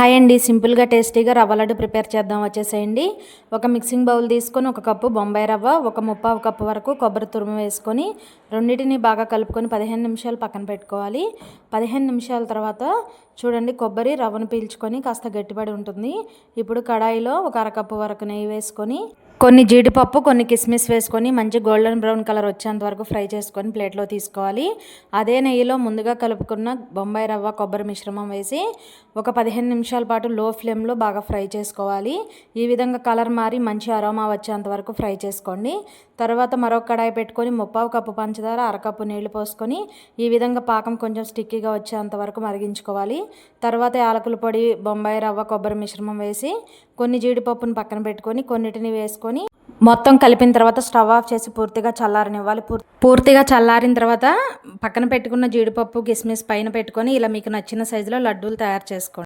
Hi అండి సింపుల్గా టేస్టీగా రవ్వ లడ్డు ప్రిపేర్ చేద్దాం వచ్చేసేయండి. ఒక మిక్సింగ్ బౌల్ తీసుకొని ఒక కప్పు బొంబాయి రవ్వ ఒక ముప్పావు కప్పు వరకు కొబ్బరి తురుము వేసుకొని రెండింటిని బాగా కలుపుకొని పదిహేను నిమిషాలు పక్కన పెట్టుకోవాలి. పదిహేను నిమిషాల తర్వాత చూడండి కొబ్బరి రవ్వను పీల్చుకొని కాస్త గట్టిపడి ఉంటుంది. ఇప్పుడు కడాయిలో ఒక అరకప్పు వరకు నెయ్యి వేసుకొని కొన్ని జీడిపప్పు కొన్ని కిస్మిస్ వేసుకొని మంచి గోల్డెన్ బ్రౌన్ కలర్ వచ్చేంత వరకు ఫ్రై చేసుకొని ప్లేట్లో తీసుకోవాలి. అదే నెయ్యిలో ముందుగా కలుపుకున్న బొంబాయి రవ్వ కొబ్బరి మిశ్రమం వేసి ఒక పదిహేను నిమిషాల పాటు లో ఫ్లేమ్లో బాగా ఫ్రై చేసుకోవాలి. ఈ విధంగా కలర్ మారి మంచి అరోమా వచ్చేంత వరకు ఫ్రై చేసుకోండి. తర్వాత మరొక కడాయి పెట్టుకొని ముప్పావు కప్పు పంచదార అరకప్పు నీళ్ళు పోసుకొని ఈ విధంగా పాకం కొంచెం స్టిక్కీగా వచ్చేంత వరకు మరిగించుకోవాలి. తర్వాత యాలకుల పొడి బొంబాయి రవ్వ కొబ్బరి మిశ్రమం వేసి కొన్ని జీడిపప్పును పక్కన పెట్టుకొని కొన్నిటిని వేసుకొని మొత్తం కలిపిన తర్వాత స్టవ్ ఆఫ్ చేసి పూర్తిగా చల్లారనివ్వాలి. పూర్తిగా చల్లారిన తర్వాత పక్కన పెట్టుకున్న జీడిపప్పు కిస్మిస్ పైన పెట్టుకొని ఇలా మీకు నచ్చిన సైజులో లడ్డూలు తయారు చేసుకోండి.